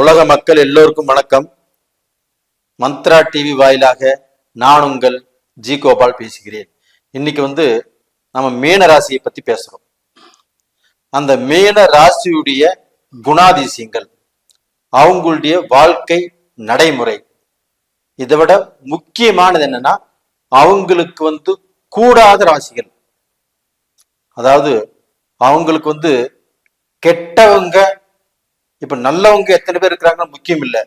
உலக மக்கள் எல்லோருக்கும் வணக்கம். மந்த்ரா டிவி வாயிலாக நான் உங்கள் ஜி கோபால் பேசுகிறேன். இன்னைக்கு வந்து நம்ம மீன ராசியை பத்தி பேசுறோம். அந்த மீன ராசியுடைய குணாதிசயங்கள் அவங்களுடைய வாழ்க்கை நடைமுறை இதை விட முக்கியமானது என்னன்னா அவங்களுக்கு வந்து கூடாத ராசிகள். அதாவது அவங்களுக்கு வந்து கெட்டவங்க இப்ப நல்லவங்க எத்தனை பேர் இருக்கிறாங்கன்னு முக்கியம் இல்லை.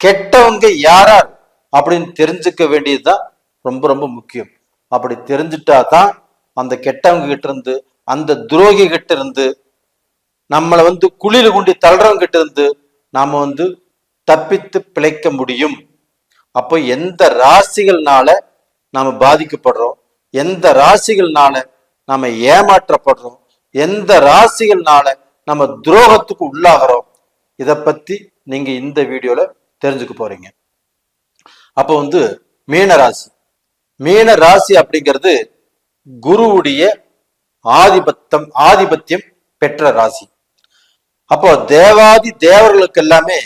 கெட்டவங்க யாரார் அப்படின்னு தெரிஞ்சுக்க வேண்டியதுதான் ரொம்ப ரொம்ப முக்கியம். அப்படி தெரிஞ்சுட்டா தான் அந்த கெட்டவங்க கிட்ட இருந்து அந்த துரோகி கிட்ட இருந்து நம்மளை வந்து குளிர் குண்டி தள்ளுறவங்க கிட்ட இருந்து நாம வந்து தப்பித்து பிழைக்க முடியும். அப்போ எந்த ராசிகள்னால நாம பாதிக்கப்படுறோம்? எந்த ராசிகள்னால நாம ஏமாற்றப்படுறோம்? எந்த ராசிகள்னால நம்ம துரோகத்துக்கு உள்ளாகிறோம்? இதை பத்தி நீங்க இந்த வீடியோல தெரிஞ்சுக்க போறீங்க. அப்போ வந்து மீன ராசி. மீன ராசி அப்படிங்கிறது குருவுடைய ஆதிபத்தம் ஆதிபத்தியம் பெற்ற ராசி. அப்போ தேவாதி தேவர்களுக்கு எல்லாமே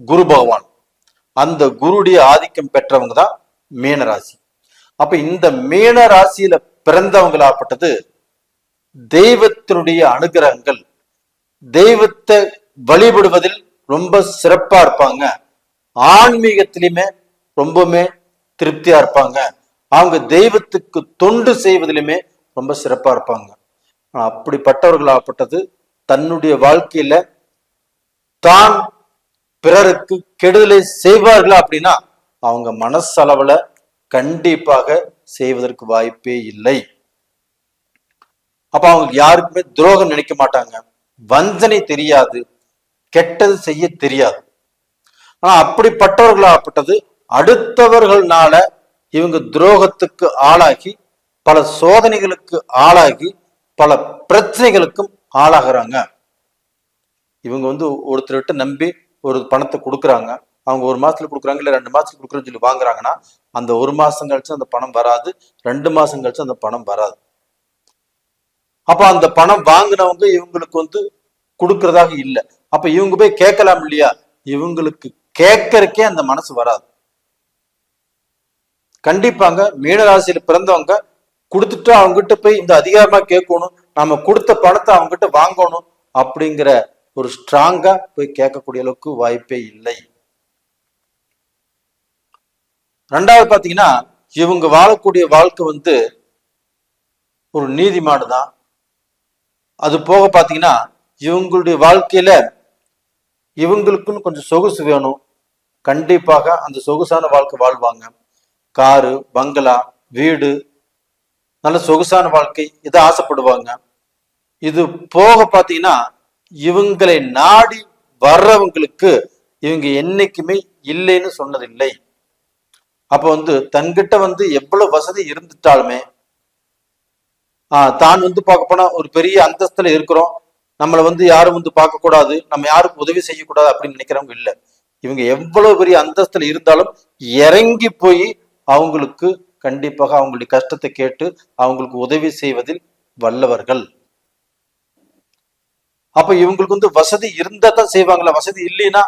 குரு பகவான். அந்த குருடைய ஆதிக்கம் பெற்றவங்க தான் மீன ராசி. அப்ப இந்த மீன ராசியில பிறந்தவங்களாப்பட்டது தெய்வத்தினுடைய அனுகிரகங்கள் தெய்வத்தை வழிபடுவதில் ரொம்ப சிறப்பா இருப்பாங்க. ஆன்மீகத்திலுமே ரொம்பவுமே திருப்தியா இருப்பாங்க. அவங்க தெய்வத்துக்கு தொண்டு செய்வதிலுமே ரொம்ப சிறப்பா இருப்பாங்க. அப்படிப்பட்டவர்களாகப்பட்டது தன்னுடைய வாழ்க்கையில தான் பிறருக்கு கெடுதலை செய்வார்களா அப்படின்னா அவங்க மனசளவுல கண்டிப்பாக செய்வதற்கு வாய்ப்பே இல்லை. அப்ப அவங்க யாருக்குமே துரோகம் நினைக்க மாட்டாங்க. வஞ்சனை தெரியாது. கெட்டது செய்ய தெரியாது. ஆனா அப்படிப்பட்டவர்களாகப்பட்டது அடுத்தவர்கள்னால இவங்க துரோகத்துக்கு ஆளாகி பல சோதனைகளுக்கு ஆளாகி பல பிரச்சனைகளுக்கும் ஆளாகிறாங்க. இவங்க வந்து ஒருத்தர்கிட்ட நம்பி ஒரு பணத்தை கொடுக்குறாங்க. அவங்க ஒரு மாசத்துல கொடுக்குறாங்க இல்ல ரெண்டு மாசத்துல கொடுக்குறேன்னு சொல்லி வாங்குறாங்கன்னா அந்த ஒரு மாசம் கழிச்சு அந்த பணம் வராது ரெண்டு மாசம் கழிச்சு அந்த பணம் வராது. அப்ப அந்த பணம் வாங்கினவங்க இவங்களுக்கு வந்து கொடுக்கறதாக இல்லை. அப்ப இவங்க போய் கேட்கலாம் இல்லையா? இவங்களுக்கு கேட்கறக்கே அந்த மனசு வராது. கண்டிப்பாங்க மீனராசியில பிறந்தவங்க கொடுத்துட்டு அவங்க கிட்ட போய் இந்த அதிகாரமா கேட்கணும் நாம கொடுத்த பணத்தை அவங்க கிட்ட வாங்கணும் அப்படிங்கிற ஒரு ஸ்ட்ராங்கா போய் கேட்கக்கூடிய அளவுக்கு வாய்ப்பே இல்லை. ரெண்டாவது பாத்தீங்கன்னா இவங்க வாழக்கூடிய வாழ்க்கை வந்து ஒரு நீதிமாடு தான். அது போக பாத்தீங்கன்னா இவங்களுடைய வாழ்க்கையில இவங்களுக்குன்னு கொஞ்சம் சொகுசு வேணும். கண்டிப்பாக அந்த சொகுசான வாழ்க்கை வாழ்வாங்க. காரு பங்களா வீடு நல்ல சொகுசான வாழ்க்கை இதை ஆசைப்படுவாங்க. இது போக பார்த்தீங்கன்னா இவங்களை நாடி வர்றவங்களுக்கு இவங்க என்னைக்குமே இல்லைன்னு சொன்னதில்லை. அப்போ வந்து தன்கிட்ட வந்து எவ்வளவு வசதி இருந்துட்டாலுமே ஆஹ் தான் வந்து பார்க்க போனா ஒரு பெரிய அந்தஸ்துல இருக்கிறோம். நம்மளை வந்து யாரும் வந்து பார்க்கக்கூடாது நம்ம யாருக்கும் உதவி செய்யக்கூடாது அப்படின்னு நினைக்கிறவங்க இல்ல. இவங்க எவ்வளவு பெரிய அந்தஸ்துல இருந்தாலும் இறங்கி போய் அவங்களுக்கு கண்டிப்பாக அவங்களுடைய கஷ்டத்தை கேட்டு அவங்களுக்கு உதவி செய்வதில் வல்லவர்கள். அப்ப இவங்களுக்கு வந்து வசதி இருந்தா தான் செய்வாங்களா? வசதி இல்லைன்னா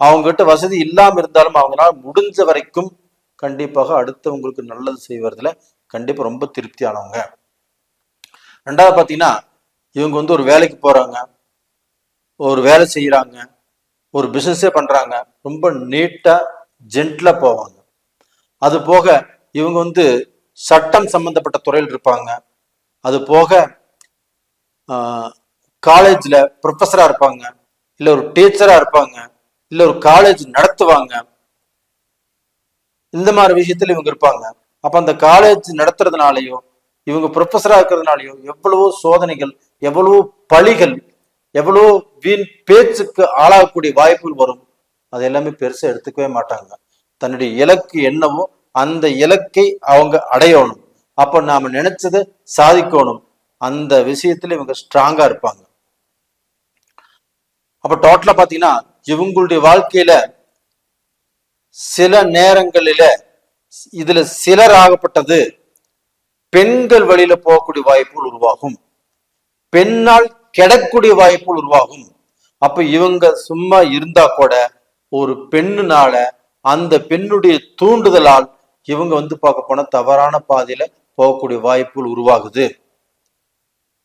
அவங்க கிட்ட வசதி இல்லாம இருந்தாலும் அவங்களால முடிஞ்ச வரைக்கும் கண்டிப்பாக அடுத்தவங்களுக்கு நல்லது செய்வதில் கண்டிப்பா ரொம்ப திருப்தியானவங்க. ரெண்டாவது பாத்தீங்கன்னா இவங்க வந்து ஒரு வேலைக்கு போறாங்க. ஒரு வேலை செய்யறாங்க ஒரு பிசினஸே பண்றாங்க. ரொம்ப நீட்டா ஜென்ட்லா போவாங்க. அது போக இவங்க வந்து சட்டம் சம்பந்தப்பட்ட துறையில் இருப்பாங்க. அது போக காலேஜ்ல ப்ரொஃபஸராக இருப்பாங்க. இல்ல ஒரு டீச்சரா இருப்பாங்க. இல்ல ஒரு காலேஜ் நடத்துவாங்க. இந்த மாதிரி விஷயத்துல இவங்க இருப்பாங்க. அப்ப அந்த காலேஜ் நடத்துறதுனாலயோ இவங்க ப்ரொஃபஸராக இருக்கிறதுனாலயோ எவ்வளவோ சோதனைகள் எவ்வளவு பழிகள் எவ்வளோ வீண் பேச்சுக்கு ஆளாகக்கூடிய வாய்ப்புகள் வரும் அது எல்லாமே பெருசா எடுத்துக்கவே மாட்டாங்க. தன்னுடைய இலக்கு என்னவோ அந்த இலக்கை அவங்க அடையணும். அப்போ நாம நினைச்சதை சாதிக்கணும். அந்த விஷயத்துல இவங்க ஸ்ட்ராங்கா இருப்பாங்க. அப்ப டோட்டலா பாத்தீங்கன்னா இவங்களுடைய வாழ்க்கையில சில நேரங்களில இதுல சிலர் ஆகப்பட்டது பெண்கள் வழியில போகக்கூடிய வாய்ப்புகள் உருவாகும். பெண்ணால் கெடக்கூடிய வாய்ப்புகள் உருவாகும். அப்ப இவங்க சும்மா இருந்தா கூட ஒரு பெண்ணுனால அந்த பெண்ணுடைய தூண்டுதலால் இவங்க வந்து பார்க்க போனா தவறான பாதையில போகக்கூடிய வாய்ப்புகள் உருவாகுது.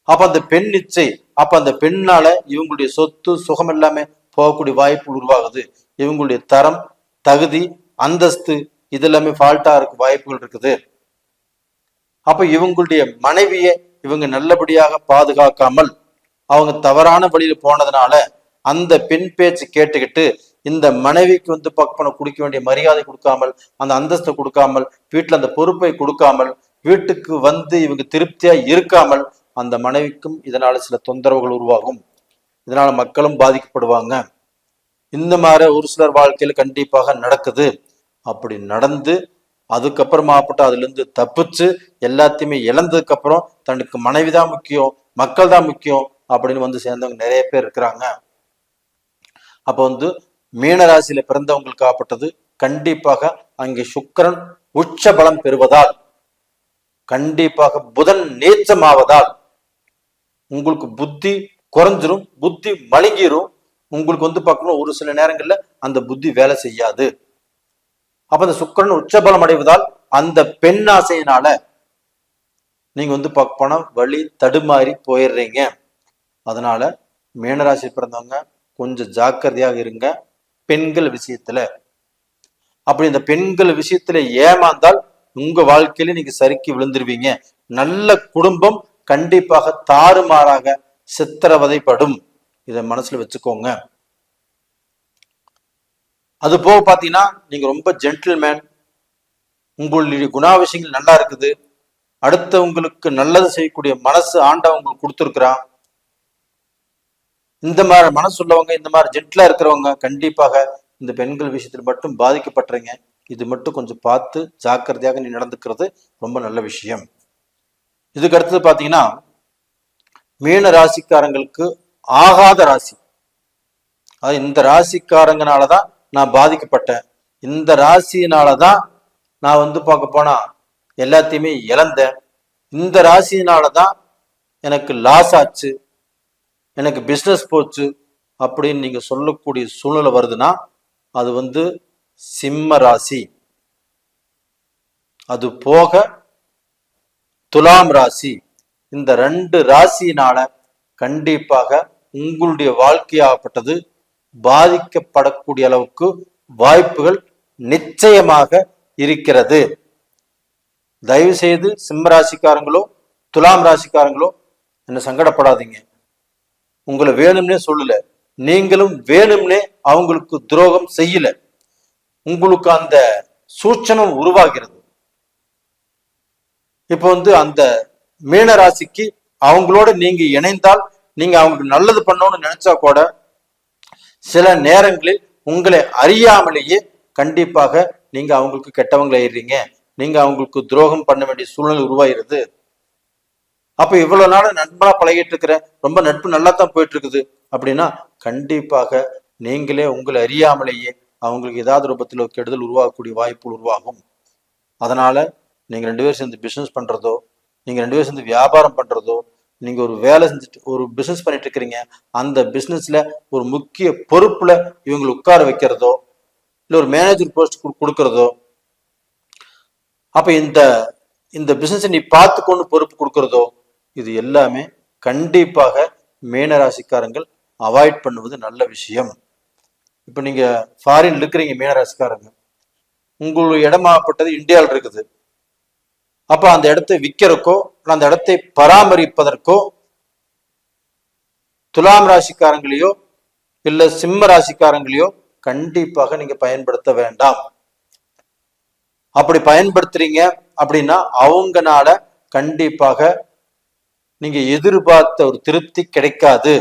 அப்ப அந்த பெண் இச்சை அப்ப அந்த பெண்ணால இவங்களுடைய சொத்து சுகம் எல்லாமே போகக்கூடிய வாய்ப்புகள் உருவாகுது. இவங்களுடைய தரம் தகுதி அந்தஸ்து இது எல்லாமே ஃபால்ட்டா இருக்க வாய்ப்புகள் இருக்குது. அப்ப இவங்களுடைய மனைவியை இவங்க நல்லபடியாக பாதுகாக்காமல் அவங்க தவறான வழியில போனதுனால அந்த பெண் பேச்சு கேட்டுக்கிட்டு இந்த மனைவிக்கு வந்து பக்கம் கொடுக்க வேண்டிய மரியாதை கொடுக்காமல் அந்த அந்தஸ்தை கொடுக்காமல் வீட்டுல அந்த பொறுப்பை கொடுக்காமல் வீட்டுக்கு வந்து இவங்க திருப்தியா இருக்காமல் அந்த மனைவிக்கும் இதனால சில தொந்தரவுகள் உருவாகும். இதனால மக்களும் பாதிக்கப்படுவாங்க. இந்த மாதிரி ஒரு சிலர் வாழ்க்கையில் கண்டிப்பாக நடக்குது. அப்படி நடந்து அதுக்கப்புறமாப்பட்ட அதுல இருந்து தப்பிச்சு எல்லாத்தையுமே இழந்ததுக்கு அப்புறம் தனக்கு மனைவி தான் முக்கியம் மக்கள் தான் முக்கியம் அப்படின்னு வந்து சேர்ந்தவங்க நிறைய பேர் இருக்கிறாங்க. அப்போ வந்து மீனராசியில பிறந்தவங்களுக்கு ஆப்பட்டது கண்டிப்பாக அங்கே சுக்கிரன் உச்ச பலம் பெறுவதால் கண்டிப்பாக புதன் நீச்சமாவதால் உங்களுக்கு புத்தி குறைஞ்சிரும் புத்தி மழுங்கிரும். உங்களுக்கு வந்து பார்க்கணும் ஒரு சில நேரங்கள்ல அந்த புத்தி வேலை செய்யாது. அப்ப அந்த சுக்கரன் உச்சபலம் அடைவதால் அந்த பெண் ஆசையினால நீங்க வந்து பார்க்க போனா வழி தடுமாறி போயிடுறீங்க. அதனால மீனராசி பிறந்தவங்க கொஞ்சம் ஜாக்கிரதையாக இருங்க. பெண்கள் விஷயத்துல. அப்படி இந்த பெண்கள் விஷயத்துல ஏமாந்தால் உங்க வாழ்க்கையில நீங்க சறுக்கி விழுந்துருவீங்க. நல்ல குடும்பம் கண்டிப்பாக தாறுமாறாக சித்திரவதைப்படும். இதை மனசுல வச்சுக்கோங்க. அது போக பார்த்தீங்கன்னா நீங்க ரொம்ப ஜென்டில்மேன் உங்களுடைய குணாவிஷயங்கள் நல்லா இருக்குது. அடுத்தவங்களுக்கு நல்லது செய்யக்கூடிய மனசு ஆண்டா உங்களுக்கு கொடுத்துருக்குறான். இந்த மாதிரி மனசு உள்ளவங்க இந்த மாதிரி ஜென்டிலா இருக்கிறவங்க கண்டிப்பாக இந்த பெண்கள் விஷயத்தில் மட்டும் பாதிக்கப்படுறீங்க இது மட்டும் கொஞ்சம் பார்த்து ஜாக்கிரதையாக நீ நடந்துக்கிறது ரொம்ப நல்ல விஷயம். இதுக்கு அடுத்தது பார்த்தீங்கன்னா மீன ராசிக்காரங்களுக்கு ஆகாத ராசி. அது இந்த ராசிக்காரங்கனாலதான் நான் பாதிக்கப்பட்டேன். இந்த ராசியினாலதான் நான் வந்து பார்க்க போனா எல்லாத்தையுமே இழந்தேன். இந்த ராசியினாலதான் எனக்கு லாஸ் ஆச்சு. எனக்கு பிஸ்னஸ் போச்சு அப்படின்னு நீங்க சொல்லக்கூடிய சூழ்நிலை வருதுன்னா அது வந்து சிம்ம ராசி. அது போக துலாம் ராசி. இந்த ரெண்டு ராசியினால கண்டிப்பாக உங்களுடைய வாழ்க்கையாகப்பட்டது பாதிக்கப்படக்கூடிய அளவுக்கு வாய்ப்புகள் நிச்சயமாக இருக்கிறது. தயவு செய்து சிம்ம ராசிக்காரங்களோ துலாம் ராசிக்காரங்களோ என்ன சங்கடப்படாதீங்க. உங்களை வேணும்னே சொல்லல. நீங்களும் வேணும்னே அவங்களுக்கு துரோகம் செய்யல. உங்களுக்கு அந்த சூட்சமம் உருவாகிறது. இப்போ வந்து அந்த மீன ராசிக்கு அவங்களோட நீங்க இணைந்தால் நீங்க அவங்களுக்கு நல்லது பண்ணணும்னு நினைச்சா கூட சில நேரங்களில் உங்களை அறியாமலேயே கண்டிப்பாக நீங்க அவங்களுக்கு கெட்டவங்களாயிடுறீங்க நீங்க அவங்களுக்கு துரோகம் பண்ண வேண்டிய சூழ்நிலை உருவாயிருது அப்ப இவ்வளவு நாள் நண்பனா பழகிட்டு இருக்கிற ரொம்ப நட்பு நல்லா தான் போயிட்டு இருக்குது அப்படின்னா கண்டிப்பாக நீங்களே உங்களை அறியாமலேயே அவங்களுக்கு ஏதாவது ரூபத்தில் கெடுதல் உருவாகக்கூடிய வாய்ப்பு உருவாகும். அதனால நீங்க ரெண்டு பேரும் சேர்ந்து பிசினஸ் பண்றதோ நீங்க ரெண்டு பேரும் சேர்ந்து வியாபாரம் பண்றதோ நீங்கள் ஒரு வேலை செஞ்சுட்டு ஒரு பிஸ்னஸ் பண்ணிட்டு இருக்கிறீங்க அந்த பிஸ்னஸில் ஒரு முக்கிய பொறுப்புல இவங்களை உட்கார வைக்கிறதோ இல்லை ஒரு மேனேஜர் போஸ்ட் கொடுக்கறதோ அப்போ இந்த இந்த பிஸ்னஸை நீ பார்த்துக்கொண்டு பொறுப்பு கொடுக்கறதோ இது எல்லாமே கண்டிப்பாக மீனராசிக்காரங்கள் அவாய்ட் பண்ணுவது நல்ல விஷயம். இப்போ நீங்கள் ஃபாரின் இருக்கிறீங்க மீனராசிக்காரங்க. உங்களுடைய இடமாகப்பட்டது இந்தியாவில் இருக்குது. அப்ப அந்த இடத்தை விற்கிறக்கோ அந்த இடத்தை பராமரிப்பதற்கோ துலாம் ராசிக்காரங்களையோ இல்ல சிம்ம ராசிக்காரங்களையோ கண்டிப்பாக நீங்க பயன்படுத்த வேண்டாம். அப்படி பயன்படுத்துறீங்க அப்படின்னா அவங்கனால கண்டிப்பாக நீங்க எதிர்பார்த்த ஒரு திருப்தி கிடைக்காது.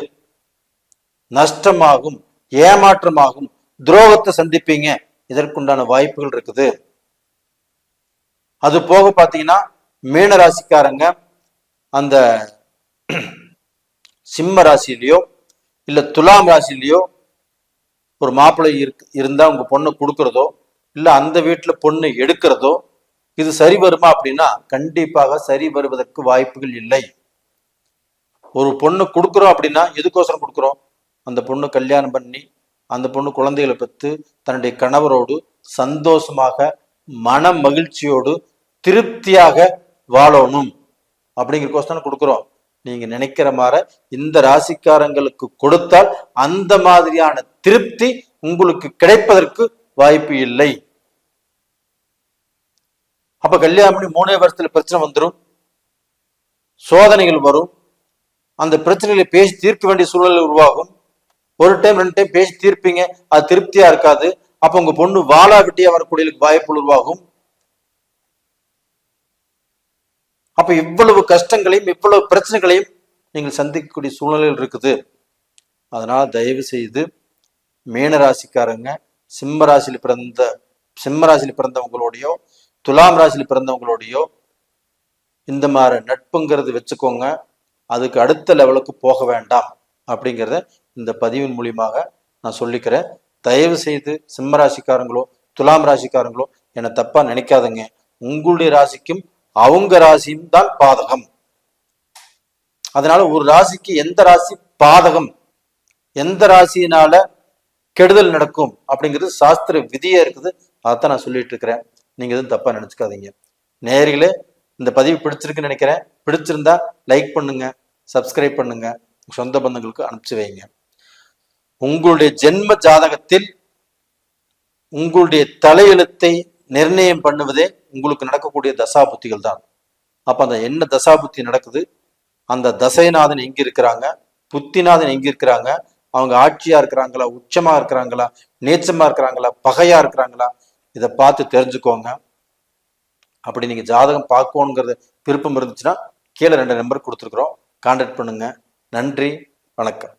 நஷ்டமாகும் ஏமாற்றமாகும் துரோகத்தை சந்திப்பீங்க. இதற்குண்டான வாய்ப்புகள் இருக்குது. அது போக பாத்தீங்கன்னா மீன ராசிக்காரங்க அந்த சிம்ம ராசியிலையோ இல்ல துலாம் ராசியிலையோ ஒரு மாப்பிள்ளை இருக்கு இருந்தா உங்க பொண்ணை கொடுக்குறதோ இல்ல அந்த வீட்டுல பொண்ணு எடுக்கிறதோ இது சரி வருமா அப்படின்னா கண்டிப்பாக சரி வருவதற்கு வாய்ப்புகள் இல்லை. ஒரு பொண்ணு கொடுக்குறோம் அப்படின்னா எதுக்கோசரம் கொடுக்குறோம்? அந்த பொண்ணு கல்யாணம் பண்ணி அந்த பொண்ணு குழந்தைகளை பெற்று தன்னுடைய கணவரோடு சந்தோஷமாக மன மகிழ்ச்சியோடு திருப்தியாக வாழணும் அப்படிங்கிற கொஸ்டன் கொடுக்குறோம். நீங்க நினைக்கிற மாதிரி இந்த ராசிக்காரங்களுக்கு கொடுத்தால் அந்த மாதிரியான திருப்தி உங்களுக்கு கிடைப்பதற்கு வாய்ப்பு இல்லை. அப்ப கல்யாணம் பண்ணி மூணே வருஷத்துல பிரச்சனை வந்துடும் சோதனைகள் வரும். அந்த பிரச்சனைகளை பேசி தீர்க்க வேண்டிய சூழல் உருவாகும். ஒரு டைம் ரெண்டு டைம் பேசி தீர்ப்பீங்க. அது திருப்தியா இருக்காது. அப்ப உங்க பொண்ணு வாழா வெட்டியா வரக்கூடிய வாய்ப்பு உருவாகும். அப்ப இவ்வளவு கஷ்டங்களையும் இவ்வளவு பிரச்சனைகளையும் நீங்கள் சந்திக்கக்கூடிய சூழ்நிலைகள் இருக்குது. அதனால தயவு செய்து மீன ராசிக்காரங்க சிம்ம ராசியில் பிறந்த சிம்ம ராசியில் பிறந்தவங்களோடையோ துலாம் ராசியில் பிறந்தவங்களோடையோ இந்த மாதிரி நட்புங்கிறது வச்சுக்கோங்க. அதுக்கு அடுத்த லெவலுக்கு போக வேண்டாம் அப்படிங்கிறத இந்த பதிவின் மூலியமாக நான் சொல்லிக்கிறேன். தயவு செய்து சிம்ம ராசிக்காரங்களோ துலாம் ராசிக்காரங்களோ என்னை தப்பாக நினைக்காதங்க. உங்களுடைய ராசிக்கும் அவங்க ராசியும் தான் பாதகம். அதனால ஒரு ராசிக்கு எந்த ராசி பாதகம்? எந்த ராசியினால கெடுதல் நடக்கும்? அப்படிங்கிறது சாஸ்திர விதியா இருக்குது. அதைத்தான் நான் சொல்லிட்டு இருக்கிறேன். நீங்க எதுவும் தப்பா நினைச்சுக்காதீங்க. நேர்களே இந்த பதிவு பிடிச்சிருக்குன்னு நினைக்கிறேன். பிடிச்சிருந்தா லைக் பண்ணுங்க சப்ஸ்கிரைப் பண்ணுங்க சொந்த பந்தங்களுக்கு அனுப்பிச்சு வைங்க. உங்களுடைய ஜென்ம ஜாதகத்தில் உங்களுடைய தலையெழுத்தை நிர்ணயம் பண்ணுவதே உங்களுக்கு நடக்கக்கூடிய தசாபுத்திகள் தான் அப்ப அந்த என்ன தசாபுத்தி நடக்குது? அந்த தசைநாதன் எங்க இருக்கிறாங்க? புத்திநாதன் எங்க இருக்கிறாங்க? அவங்க ஆட்சியா இருக்கிறாங்களா? உச்சமா இருக்கிறாங்களா? நீச்சமா இருக்கிறாங்களா? பகையா இருக்கிறாங்களா? இதை பார்த்து தெரிஞ்சுக்கோங்க. அப்படி நீங்க ஜாதகம் பார்க்கணுங்கிறது விருப்பம் இருந்துச்சுன்னா கீழே ரெண்டு நம்பர் கொடுத்துருக்குறோம். கான்டாக்ட் பண்ணுங்க. நன்றி. வணக்கம்.